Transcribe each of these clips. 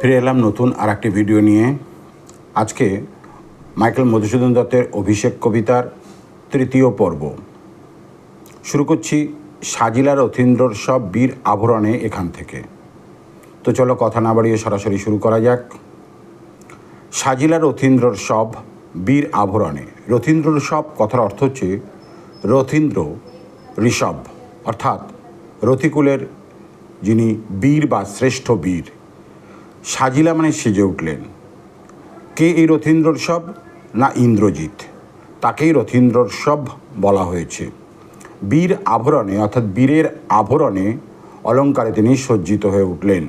ফিরে এলাম নতুন আর একটি ভিডিও নিয়ে। আজকে মাইকেল মধুসূদন দত্তের অভিষেক কবিতার তৃতীয় পর্ব। শুরু করছি সাজিলার অথীন্দ্রর সব বীর আভরণে এখান থেকে। তো চলো কথা না বাড়িয়ে সরাসরি শুরু করা যাক। সাজিলার রথীন্দ্রর সব বীর আভরণে। রথীন্দ্রর সব কথার অর্থ হচ্ছে রথীন্দ্র ঋষভ, অর্থাৎ রথিকুলের যিনি বীর বা শ্রেষ্ঠ বীর। সাজিলা মানে সেজে উঠলেন। কে এই রথীন্দ্রর সব? না ইন্দ্রজিৎ। তাকেই রথীন্দ্রর সব বলা হয়েছে। বীর আভরণে, অর্থাৎ বীরের আভরণে অলঙ্কারে তিনি সজ্জিত হয়ে উঠলেন।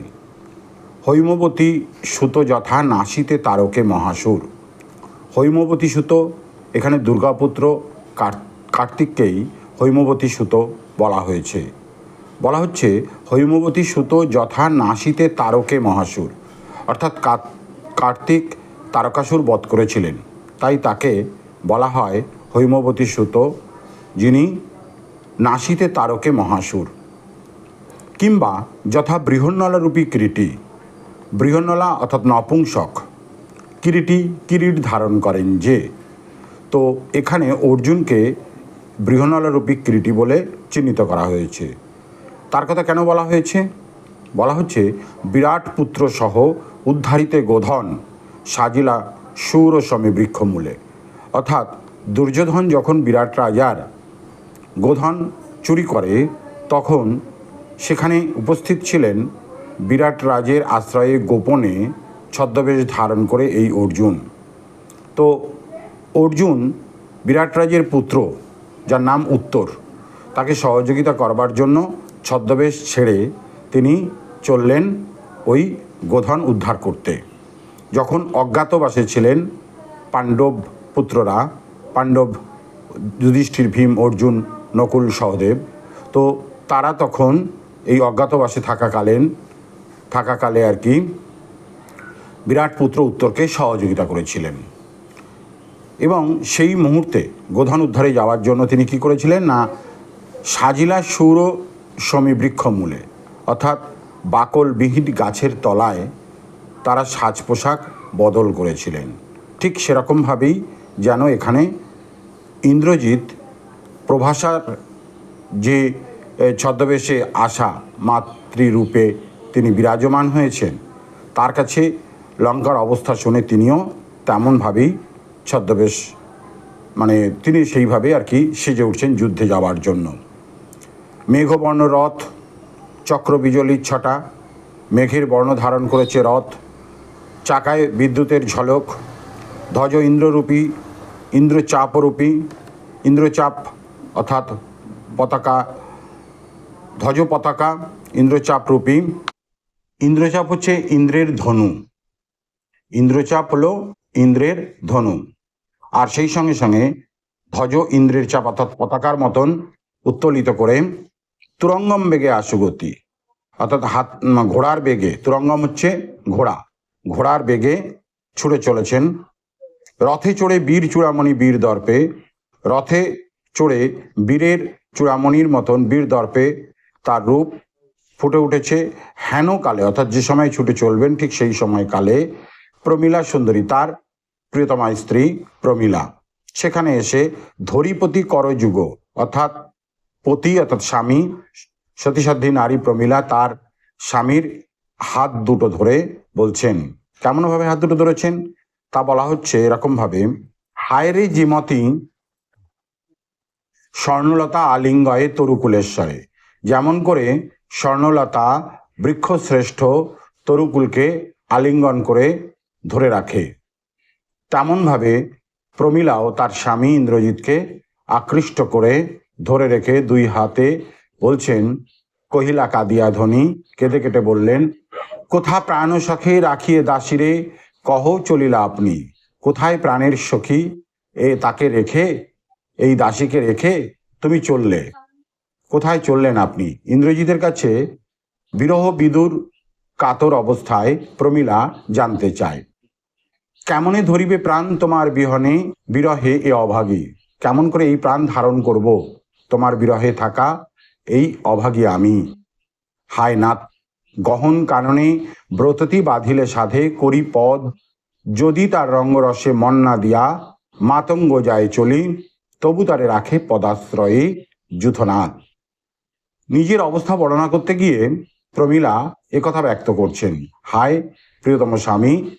হৈমবতী সুত যথা নাসিতে তারকে মহাসুর। হৈমবতী সুত, এখানে দুর্গাপুত্র কার্তিককেই হৈমবতী সুত বলা হয়েছে। বলা হচ্ছে, হৈমবতী সুত যথা নাসিতে তারকে মহাসুর। অর্থাৎ কার্তিক তারকাসুর বধ করেছিলেন। তাই তাকে বলা হয় হৈমবতী সুত, যিনি নাসিতে তারকে মহাসুর। কিংবা যথা বৃহন্নলারূপী কীর্তি বৃহন্নলা অর্থাৎ নপুংসক, কিরিটি কিরিট ধারণ করেন যে, তো এখানে অর্জুনকে বৃহন্নলারূপী কিরিটি বলে চিহ্নিত করা হয়েছে। তার কথা কেন বলা হয়েছে? বলা হচ্ছে, বিরাট পুত্র সহ উদ্ধারিতে গোধন সাজিলা সুর ও সমে বৃক্ষমূলে। অর্থাৎ দুর্যোধন যখন বিরাট রাজার গোধন চুরি করে, তখন সেখানে উপস্থিত ছিলেন বিরাট রাজের আশ্রয়ে গোপনে ছদ্মবেশ ধারণ করে এই অর্জুন। তো অর্জুন বিরাট রাজের পুত্র, যার নাম উত্তর, তাকে সহযোগিতা করবার জন্য ছদ্মবেশ ছেড়ে তিনি চললেন ওই গোধন উদ্ধার করতে। যখন অজ্ঞাতবাসে ছিলেন পাণ্ডব পুত্ররা, পাণ্ডব যুধিষ্ঠির ভীম, অর্জুন, নকুল, সহদেব, তো তারা তখন এই অজ্ঞাতবাসে থাকাকালীন, থাকাকালে আর কি বিরাট পুত্র উত্তরকে সহযোগিতা করেছিলেন। এবং সেই মুহূর্তে গোধন উদ্ধারে যাওয়ার জন্য তিনি কি করেছিলেন না, সাজিলা সৌর সমীবৃক্ষ মূলে অর্থাৎ বাকলবিহীন গাছের তলায় তারা সাজ পোশাক বদল করেছিলেন। ঠিক সেরকমভাবেই যেন এখানে ইন্দ্রজিৎ প্রভাষার যে ছদ্মবেশে আসা মাতৃরূপে তিনি বিরাজমান হয়েছেন, তার কাছে লঙ্কার অবস্থা শুনে তিনিও তেমনভাবেই ছদ্মবেশ মানে তিনি সেইভাবে আর কি সেজে উঠছেন যুদ্ধে যাওয়ার জন্য। মেঘবর্ণ রথ চক্র বিজলির ছটা, মেঘের বর্ণ ধারণ করেছে রথ, চাকায় বিদ্যুতের ঝলক, ধ্বজ ইন্দ্ররূপী, ইন্দ্রচাপরূপী, ইন্দ্রচাপ অর্থাৎ পতাকা, ধ্বজ পতাকা, ইন্দ্রচাপরূপী। ইন্দ্রচাপ হচ্ছে ইন্দ্রের ধনু। ইন্দ্রচাপ হলো ইন্দ্রের ধনু। আর সেই সঙ্গে সঙ্গে ধ্বজ ইন্দ্রের চাপ অর্থাৎ পতাকার মতন উত্তোলিত করে তুরঙ্গম বেগে আশুগতি অর্থাৎ হাত ঘোড়ার বেগে। তুরঙ্গম হচ্ছে ঘোড়া। ঘোড়ার বেগে ছুটে চলেছেন রথে চড়ে বীর চূড়ামণি বীর দর্পে। রথে চড়ে বীরের চূড়ামণির মতন বীর দর্পে তার রূপ ফুটে উঠেছে হেন কালে। অর্থাৎ যে সময় ছুটে চলবেন ঠিক সেই সময় কালে প্রমীলা সুন্দরী, তার প্রিয়তমা স্ত্রী প্রমীলা। সেখানে এসে ধরিপতি করযুগ, অর্থাৎ পতি অর্থাৎ স্বামী, সতীসাধ্যী নারী প্রমীলা তার স্বামীর হাত দুটো ধরে বলছেন। কেমনভাবে হাত দুটো ধরেছেন? তা বলা হচ্ছে এরকম ভাবে হায়রে জিমতি স্বর্ণলতা আলিঙ্গয়ে তরুকুলেশ্বরে। যেমন করে স্বর্ণলতা বৃক্ষশ্রেষ্ঠ তরুকুলকে আলিঙ্গন করে ধরে রাখে, তেমনভাবে প্রমীলাও তার স্বামী ইন্দ্রজিৎকে আকৃষ্ট করে ধরে রেখে দুই হাতে বলছেন, কহিলা কাদিয়া ধ্বনি কেঁদে কেটে বললেন, কোথা প্রাণ সখে রাখিয়ে দাসিরে, কহ চলিলা আপনি। কোথায় প্রাণের সখী? এ তাকে রেখে, এই দাসীকে রেখে তুমি চললে। কোথায় চললেন আপনি? ইন্দ্রজিতের কাছে বিরহ বিদুর কাতর অবস্থায় প্রমীলা জানতে চায়, কেমনে ধরিবে প্রাণ তোমার বিহনে? বিরহে এ অভাগী। কেমন করে এই প্রাণ ধারণ করব? তোমার বিরহে থাকা এই অভাগী আমি। হায় নাথ, গহন কাননে ব্রততি বাঁধিলে সাধে করি পদ। যদি তার রঙ্গরসে মন না দিয়া মাতঙ্গ যায় চলি, তবু তারে রাখে পদাশ্রয়ে যুথনাথ। নিজের অবস্থা বর্ণনা করতে গিয়ে প্রমীলা একথা ব্যক্ত করছেন। হায়, প্রিয়তম স্বামী,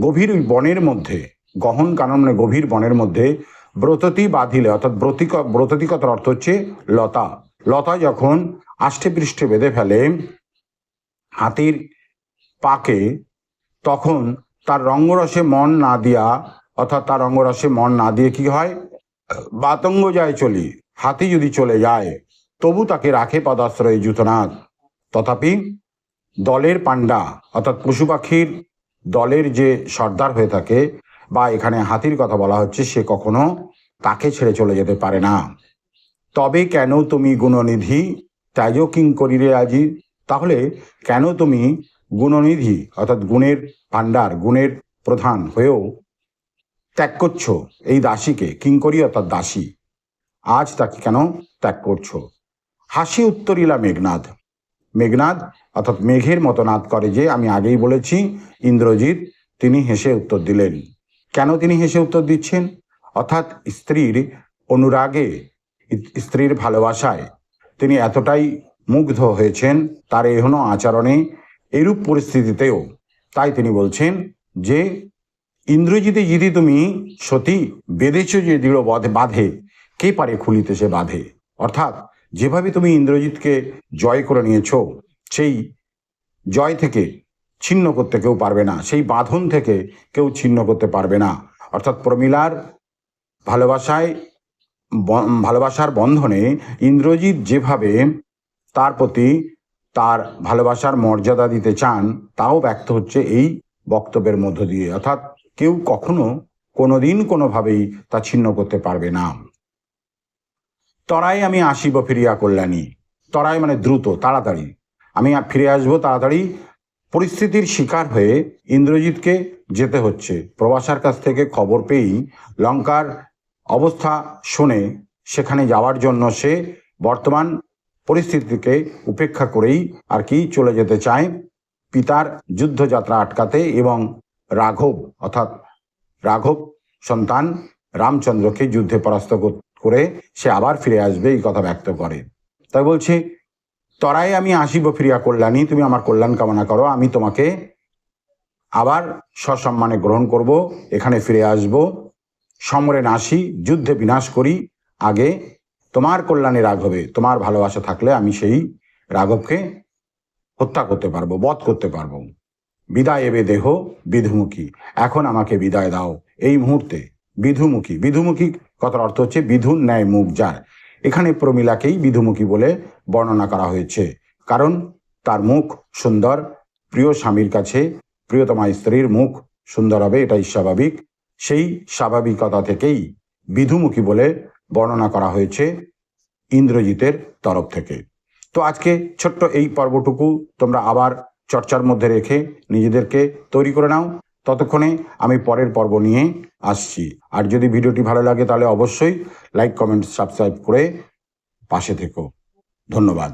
গভীর বনের মধ্যে, গহন কাননে গভীর বনের মধ্যে ব্রততি বাঁধিলে, অর্থাৎ ব্রতিক, ব্রততিকতার অর্থ হচ্ছে লতা। লতা যখন আষ্টে পৃষ্ঠে বেঁধে ফেলে হাতির পাকে, তখন তার রঙ্গরসে মন না দিয়া, অর্থাৎ তার রঙ্গরসে মন না দিয়ে কি হয়? বাতঙ্গ যায় চলি। হাতি যদি চলে যায়, তবু তাকে রাখে পদাশ্রয়ে জুতনাথ তথাপি দলের পাণ্ডা, অর্থাৎ পশু পাখির দলের যে সর্দার হয়ে থাকে বা এখানে হাতির কথা বলা হচ্ছে, সে কখনো তাকে ছেড়ে চলে যেতে পারে না। তবে কেন তুমি গুণনিধি? ত্যাজ কিং করিরে আজি। তাহলে কেন তুমি গুণনিধি, অর্থাৎ গুণের ভাণ্ডার, গুণের প্রধান হয়েও ত্যাগ করছ এই দাসীকে? কিঙ্করি অর্থাৎ দাসী। আজ তাকে কেন ত্যাগ করছ? হাসি উত্তরিলা মেঘনাদ। মেঘনাদ, অর্থাৎ মেঘের মতো নাদ করে যে, আমি আগেই বলেছি, ইন্দ্রজিৎ, তিনি হেসে উত্তর দিলেন। কেন তিনি হেসে উত্তর দিচ্ছেন? অর্থাৎ স্ত্রীর অনুরাগে, স্ত্রীর ভালোবাসায় তিনি এতটাই মুগ্ধ হয়েছেন, তার এহন আচরণে এরূপ পরিস্থিতিতেও। তাই তিনি বলছেন যে, ইন্দ্রজিতে যদি তুমি সতী বেঁধেছ যে দৃঢ় বধে, কে পারে খুলিতে সে বাঁধে? অর্থাৎ যেভাবে তুমি ইন্দ্রজিৎকে জয় করে নিয়েছ, সেই জয় থেকে ছিন্ন করতে কেউ পারবে না। সেই বাঁধন থেকে কেউ ছিন্ন করতে পারবে না। অর্থাৎ প্রমিলার ভালোবাসায় ভালোবাসার বন্ধনে ইন্দ্রজিৎ যেভাবে তার প্রতি তার ভালোবাসার মর্যাদা দিতে চান, তাও ব্যক্ত হচ্ছে এই বক্তব্যের মধ্য দিয়ে। অর্থাৎ কেউ কখনো কোনোদিন কোনোভাবেই তা ছিন্ন করতে পারবে না। তরাই আমি আসিব ফিরিয়া কল্যাণী। তরাই মানে দ্রুত, তাড়াতাড়ি। আমি ফিরে আসব তাড়াতাড়ি পরিস্থিতির শিকার হয়ে ইন্দ্রজিৎকে যেতে হচ্ছে। প্রবাসার কাছ থেকে খবর পেয়েই লঙ্কার অবস্থা শুনে সেখানে যাওয়ার জন্য সে বর্তমান পরিস্থিতিকে উপেক্ষা করেই আর কি চলে যেতে চায় পিতার যুদ্ধযাত্রা আটকাতে এবং রাঘব, অর্থাৎ রাঘব সন্তান রামচন্দ্রকে যুদ্ধে পরাস্ত করে সে আবার ফিরে আসবে এই কথা ব্যক্ত করে। তাই বলছে তরাই আমি আসিব ফিরিয়া কল্যাণী, তুমি আমার কল্যাণ কামনা করো, আমি তোমাকে আবার সসম্মানে গ্রহণ করব, এখানে ফিরে আসব। সমরে নাসি, যুদ্ধে বিনাশ করি, আগে তোমার কল্যাণে রাঘবে তোমার ভালোবাসা থাকলে আমি সেই রাঘবকে হত্যা করতে পারব, বধ করতে পারব। বিদায় এবে দেহ, বিধুমুখী, এখন আমাকে বিদায় দাও। এই মুহূর্তে বিধুমুখী বিধুমুখী কথার অর্থ হচ্ছে বিধুর ন্যায় মুখ যার এখানে প্রমিলাকেই বিধুমুখী বলে বর্ণনা করা হয়েছে। কারণ তার মুখ সুন্দর, প্রিয় স্বামীর কাছে প্রিয়তমা স্ত্রীর মুখ সুন্দর হবে, এটাই স্বাভাবিক। সেই স্বাভাবিকতা থেকেই বিধুমুখী বলে বর্ণনা করা হয়েছে ইন্দ্রজিতের তরফ থেকে। তো আজকে ছোট্ট এই পর্বটুকু তোমরা আবার চর্চার মধ্যে রেখে নিজেদেরকে তৈরি করে নাও। ততক্ষণে আমি পরের পর্ব নিয়ে আসছি। আর যদি ভিডিওটি ভালো লাগে তাহলে অবশ্যই লাইক কমেন্ট সাবস্ক্রাইব করে পাশে থেকো। ধন্যবাদ।